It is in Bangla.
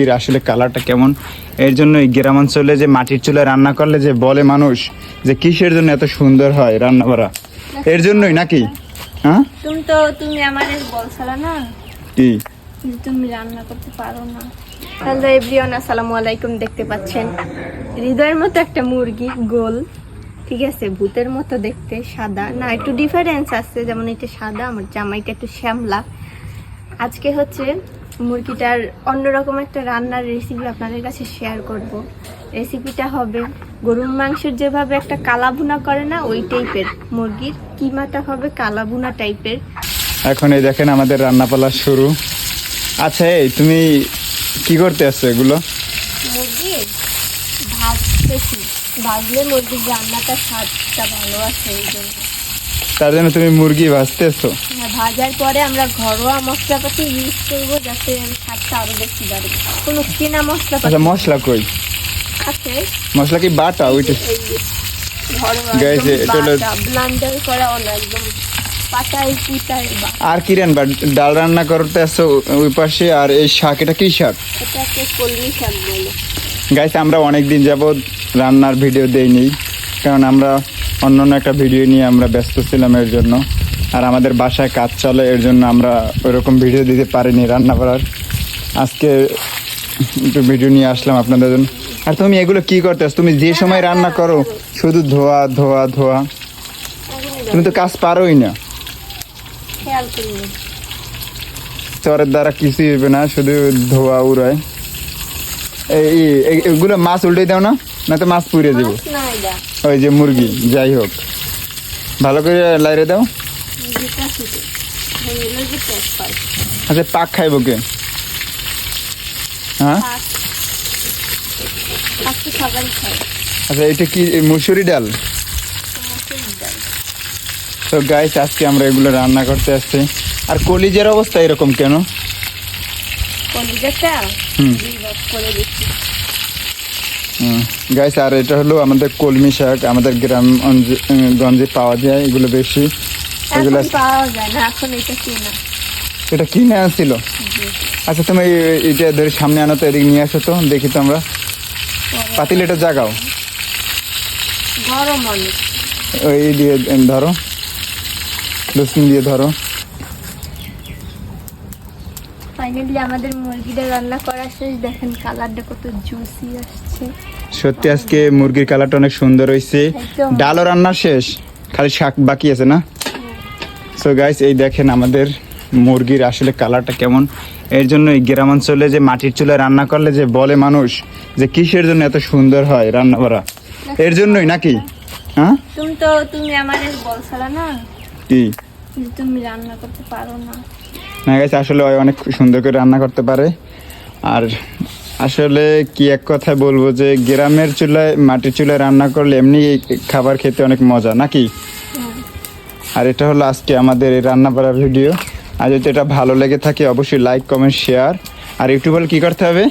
এর আসলে কালারটা কেমন? এর জন্য এই গ্রামাঞ্চলে যে মাটির চুলায় রান্না করলে যে বলে মানুষ যে কিসের জন্য এত সুন্দর হয় রান্না করা? এর জন্যই নাকি? হ্যাঁ? তুমি তো তুমি আমাদের বলছিলা না কি? তুমি রান্না করতে পারো না। হ্যালো এভরিওয়ান আসসালামু আলাইকুম দেখতে পাচ্ছেন? হৃদয়ের মতো একটা মুরগি গোল ঠিক আছে? ভূতের মতো দেখতে সাদা। না একটু ডিফারেন্স আছে যেমন এটা সাদা আমার জামাইটা একটু শ্যামলা। আজকে হচ্ছে মুরগিটার অন্যরকম একটা রান্নার রেসিপি আপনাদের কাছে শেয়ার করব। রেসিপিটা হবে গরুর মাংসের যেভাবে একটা কালাভুনা করে না ওই টাইপের মুরগির কিমাটা হবে কালাভুনা টাইপের এখন এই দেখেন আমাদের রান্নাপালা শুরু। আচ্ছা এই তুমি কি করতে আসছো এগুলো? মুরগি ভাজতেছি। ভাজলে মুরগির রান্নাটা স্বাদটা ভালো আসে এই জন্য। তার জন্য তুমি মুরগি ভাজতেছো? হ্যাঁ, ভাজার পরে আমরা ঘরোয়া মশলাপাতি ইউজ করব যাতে স্বাদটা আরও বেশি বাড়ে। কোনো কেনা মশলাপাতি আচ্ছা মশলা কই? আছে? মশলা কি বাটা? ওইটা আর কি রান্না? ডাল রান্না করতে আসছো ওই পাশে আর এই শাক এটা কি শাক? গাইস আমরা অনেক দিন যাবৎ রান্নার ভিডিও দেইনি কারণ আমরা অন্য অন্য একটা ভিডিও নিয়ে আমরা ব্যস্ত ছিলাম এর জন্য। আর আমাদের বাসায় কাজ চলে এর জন্য আমরা ওইরকম ভিডিও দিতে পারিনি রান্না করার। আজকে একটু ভিডিও নিয়ে আসলাম আপনাদের জন্য। আর তুমি এগুলো কি করতেছ? তুমি যে সময় রান্না করো শুধু ধোয়া ধোয়া ধোয়া। তুমি তো কাজ পারোই না। চরের দ্বারা কিছুই হবে না শুধু ধোয়া উড়ায় এই- এগুলো মাছ উল্টে দাও না। না তো মাছ পুড়ে দেবো ওই যে মুরগি যাই হোক। ভালো করে লাইরে দাও। আচ্ছা পাক খাইব কে? হ্যাঁ? আচ্ছা এটা কি মুসুরি ডাল? তো গাইস আজকে আমরা এগুলো রান্না করতে আসছি। আর কলিজের অবস্থা এরকম কেন? কলিজাটা? হুম। করে দিচ্ছি। গাইস আর এটা হলো আমাদের কলমি শাক আমাদের গ্রাম গঞ্জে পাওয়া যায় এগুলো বেশি। এগুলো এখন পাওয়া যায় না এখন এটা কেনা। এটা কিনে আনছিল? আচ্ছা তুমি এটা ধরে সামনে আনো তো এদিকে নিয়ে আসো তো দেখি তো আমরা পাতিল এটা জাগাও। ওই দিয়ে ধরো। লসুন দিয়ে ধরো। ফাইনালি আমাদের মুরগিটা রান্না করা শেষ। দেখেন কালারটা কত জুসি আসছে। সত্যি আজকে মুরগির কালারটা অনেক সুন্দর হয়েছে। ডালও রান্না শেষ খালি শাক বাকি আছে না? সো গাইস এই দেখেন আমাদের মুরগির আসলে কালারটা কেমন। এর জন্য এই গ্রামাঞ্চলে যে মাটির চুলায় রান্না করলে যে বলে মানুষ যে কিসের জন্য এত সুন্দর হয় রান্না করা। এর জন্যই নাকি? হ্যাঁ? তুমি তো তুমি আমাদের বলছিলা না। কি? যে তুমি রান্না করতে পারো না। না গেছে আসলে ও অনেক সুন্দর করে রান্না করতে পারে। আর আসলে কি এক কথায় বলব যে গ্রামের চুলায় মাটির চুলায় রান্না করলে এমনি খাবার খেতে অনেক মজা নাকি? আর এটা হলো আজকে আমাদের এই রান্না করার ভিডিও। আর যদি এটা ভালো লেগে থাকে অবশ্যই লাইক কমেন্ট শেয়ার আর ইউটিউবে কি করতে হবে?